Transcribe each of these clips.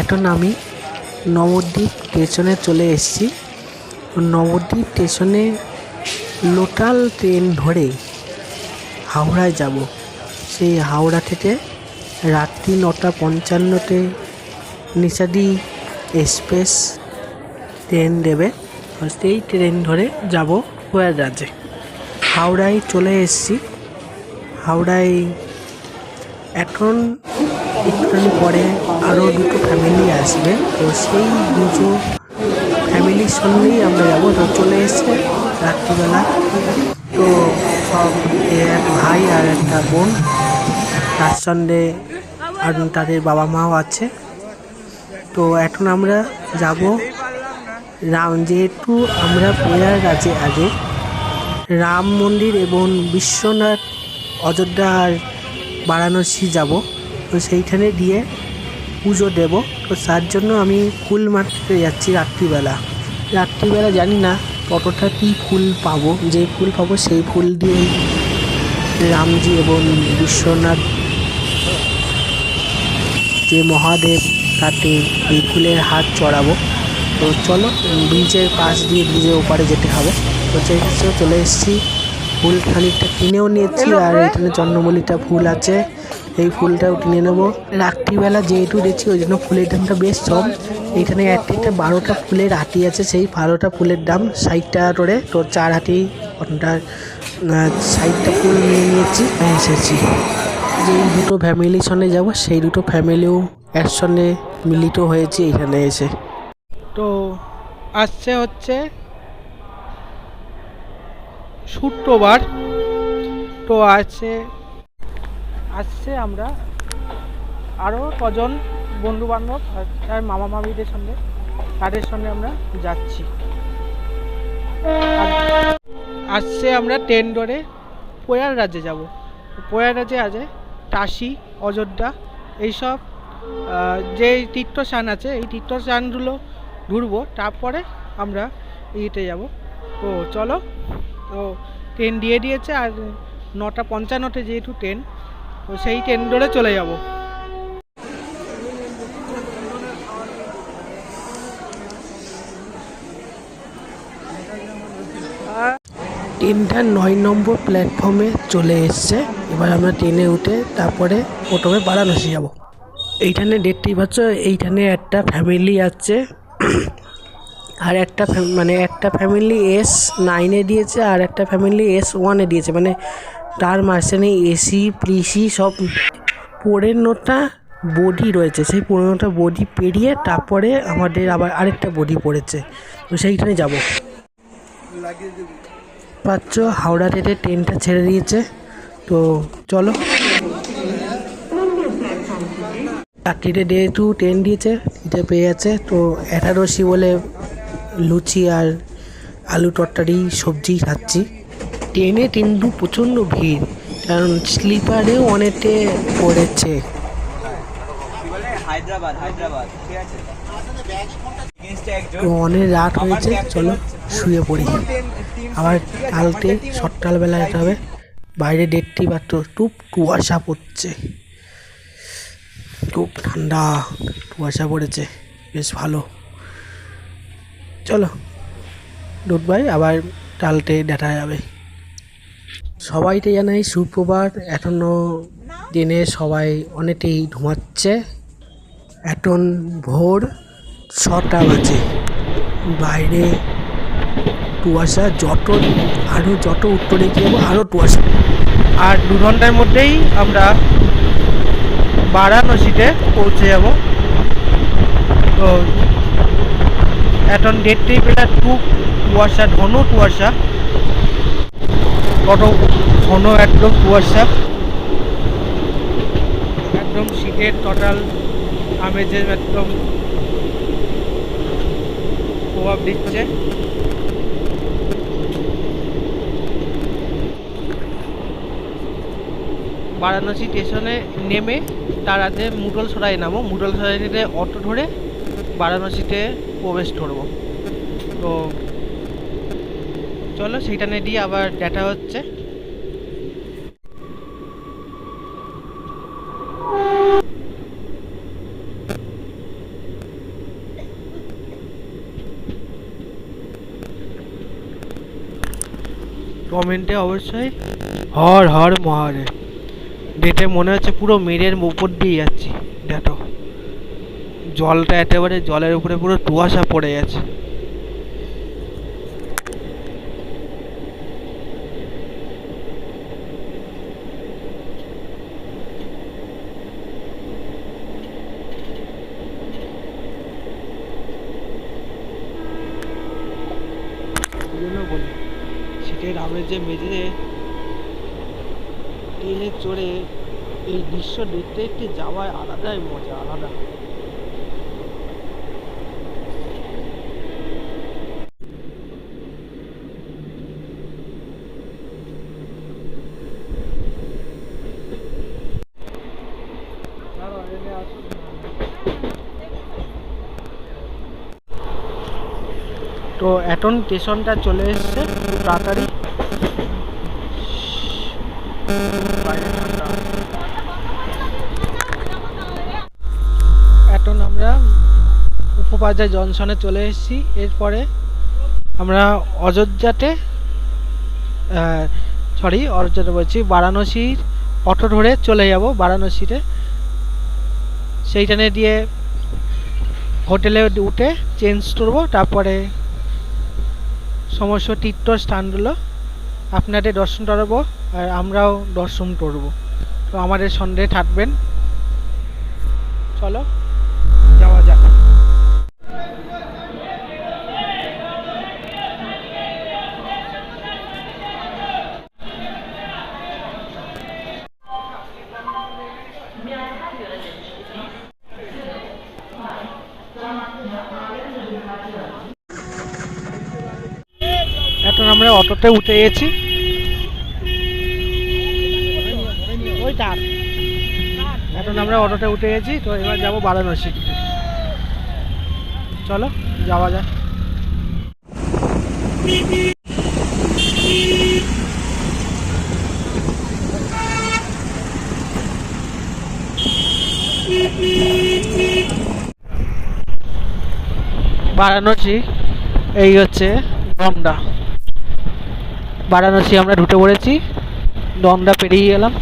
এখন আমি নবদ্বীপ স্টেশনে চলে এসেছি। নবদ্বীপ স্টেশনে লোকাল ট্রেন ধরে হাওড়ায় যাব। সেই হাওড়া থেকে রাত্রি নটা পঞ্চান্নতে নিশাদি এক্সপ্রেস ট্রেন দেবে। সেই ট্রেন ধরে যাব প্রয়াগরাজে। হাওড়ায় চলে এসেছি। হাওড়ায় এখন একটুখানি পরে আরও দুটো ফ্যামিলি আসবে, তো সেই দুটো ফ্যামিলির সঙ্গেই আমরা যাব। তো চলে এসছে রাত্রিবেলা। তো সব এক ভাই আর একটা বোন। তার সঙ্গে আর তাদের বাবা মাও আছে। তো এখন আমরা যাব রাম, যেহেতু আমরা প্রয়াগরাজে আগে। রাম মন্দির এবং বিশ্বনাথ, অযোধ্যা আর বারাণসী যাব। তো সেইখানে দিয়ে পুজো দেব। তো তার জন্য আমি ফুল মারতে যাচ্ছি রাত্রিবেলা। রাত্রিবেলা জানি না কতটা কী ফুল পাবো। যে ফুল পাবো সেই ফুল দিয়েই রামজি এবং বিশ্বনাথ যে মহাদেব, তাতে এই ফুলের হাত চড়াবো। তো চলো, ব্রিজের পাশ দিয়ে ব্রিজের ওপারে যেতে হবে। তো সেই চলে এসেছি। ফুল খানিকটা কিনেও নিয়েছি, আর এখানে চন্দ্রমল্লিকা ফুল আছে। এই ফুলটাও কিনে নেব। রাত্রিবেলা যেহেতু দেখছি ওই জন্য ফুলের দামটা বেশ কম। এখানে একটা বারোটা ফুলের হাতি আছে সেই বারোটা ফুলের দাম ষাট টাকা করে। তো চার হাতি ওটার ষাটটা ফুল নিয়ে নিয়েছি। হ্যাঁ, এসেছি। যেই দুটো ফ্যামিলির সঙ্গে যাব সেই দুটো ফ্যামিলিও একসঙ্গে মিলিত হয়েছে এখানে এসে। তো আসছে হচ্ছে শুক্রবার। তো আছে আসছে আমরা। আরও কজন বন্ধু বান্ধব আর মামা মামিদের সঙ্গে তাদের সঙ্গে আমরা যাচ্ছি। আসছে আমরা ট্রেন ধরে প্রয়াগরাজে যাব। প্রয়াগরাজে আছে টাসি, অযোধ্যা, এইসব যে তীর্থস্থান আছে, এই তীর্থস্থানগুলো ঘুরবো। তারপরে আমরা ইয়েতে যাব। তো চলো, তো ট্রেন দিয়ে দিয়েছে, আর নটা পঞ্চান্নতে যেহেতু ট্রেন তো সেই ট্রেন ধরে চলে যাব। ট্রেনটা নয় নম্বর প্ল্যাটফর্মে চলে এসছে। এবার আমরা ট্রেনে উঠে তারপরে প্রথমে বারাণসী যাব। এইখানে দেখতেই পাচ্ছ, এইখানে একটা ফ্যামিলি আছে। আর একটা মানে একটা ফ্যামিলি এস নাইনে দিয়েছে, আর একটা ফ্যামিলি এস ওয়ানে দিয়েছে। মানে তার মাঝখানে এসি পিসি সব পনেরোটা বডি রয়েছে। সেই পনেরোটা বডি পেরিয়ে তারপরে আমাদের আবার আরেকটা বডি পড়েছে। তো সেইখানে যাব। পাচ্ছ, হাওড়া থেকে ট্রেনটা ছেড়ে দিয়েছে। তো চলো। চারটিতে যেহেতু ট্রেন দিয়েছে, এটা পেয়ে যাচ্ছে তো একাদশী বলে লুচি আর আলু তরকারি সবজি খাচ্ছি। ট্রেনে কিন্তু প্রচণ্ড ভিড় কারণ স্লিপারেও অনেকে পড়েছে। অনেক রাত হয়েছে চলো শুয়ে পড়ি। আবার কালকে সকালবেলা যেতে হবে। বাইরে ডেটটি পারত খুব কুয়াশা পড়ছে। খুব ঠান্ডা কুয়াশা পড়েছে বেশ ভালো। চলো গুড বাই আবার কালকে দেখা যাবে সবাইকে জানাই সুপ্রভাত। এখনও দিনে সবাই অনেকেই ঘুমাচ্ছে। এখন ভোর ছটা বাজে। বাইরে কুয়াশা, যত আরও যত উত্তরে গিয়ে যাব আরও কুয়াশা। আর দু ঘণ্টার মধ্যেই আমরা বারাণসীতে পৌঁছে যাব। তো এখন ডেটটি বেলা খুব কুয়াশা, ঘন কুয়াশা। কত ঘন একদম কুয়াশা। একদম শীতের টোটাল আমেজের একদম প্রভাব দিচ্ছে। বারাণসী স্টেশনে নেমে তার আগে মুটল সরাই নামো। মুটল সরাই অটো ধরে বারাণসীতে প্রবেশ করব তো চলো সেটা নিয়ে দিয়ে আবার ডেটা হচ্ছে। কমেন্টে অবশ্যই। হর হর মহারে। ডেটে মনে হচ্ছে পুরো মেরের উপর দিয়ে যাচ্ছি। ডেটো জলটা একেবারে জলের উপরে পুরো টুয়াশা পড়ে গেছে। শীতের যে মেঝে ট্রেনে চড়ে এই দৃশ্য দেখতে দেখতে যাওয়ায় আলাদাই মজা, আলাদা তো এখন স্টেশনটা চলে এসছে, তাড়াতাড়ি। এখন আমরা উপবাজার জনসনে চলে এসেছি। এরপরে আমরা অযোধ্যাতে সরি অযোধ্যাতে বলছি বারাণসীর অটো ধরে চলে যাব, বারাণসীতে। সেইখানে দিয়ে হোটেলে উঠে চেঞ্জ করব, তারপরে সমস্ত তীর্থ স্থানগুলো আপনাদের দর্শন করাব আর আমরাও দর্শন করব। তো আমাদের সন্দেহে থাকবেন। চলো। আমরা অটোতে উঠে গেছি। এখন আমরা অটোতে উঠে গেছি, তো এবার যাব বারাণসী। চলো, যাওয়া যাক। বারাণসী, এই হচ্ছে দমদা বারাণসী আমরা ঢুকে পড়েছি। দন্দা পেরিয়ে গেলাম।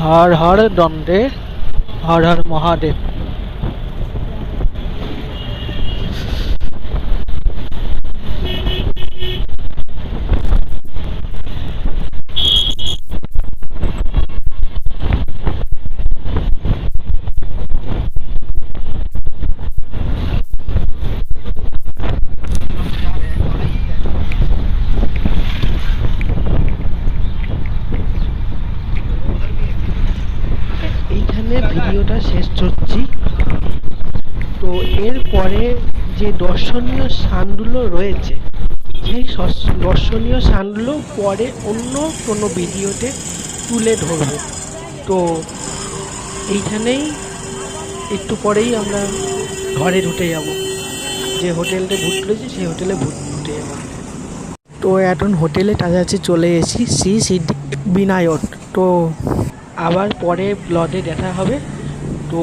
হর হর দণ্ডে হর হর মহাদেব এইখানে ভিডিওটা শেষ করছি তো এরপরে যে দর্শনীয় স্থানগুলো রয়েছে সেই দর্শনীয় স্থানগুলো পরে অন্য কোনো ভিডিওতে তুলে ধরবো। তো এইখানেই একটু পরেই আমরা ঘরে ঢুকে যাব। যে হোটেলটা বুক করেছি, সেই হোটেলে ভূত ঢুকে যাব। তো এখন হোটেলে কাছাকাছি চলে এসেছি, শ্রী সিদ্ধি, বিনায়ক। তো আবার পরে ব্লগে দেখা হবে। তো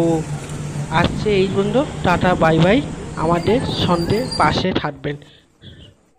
আসছে এই পর্যন্ত টাটা বাই বাই। আমাদের সন্ধ্যে পাশে থাকবেন।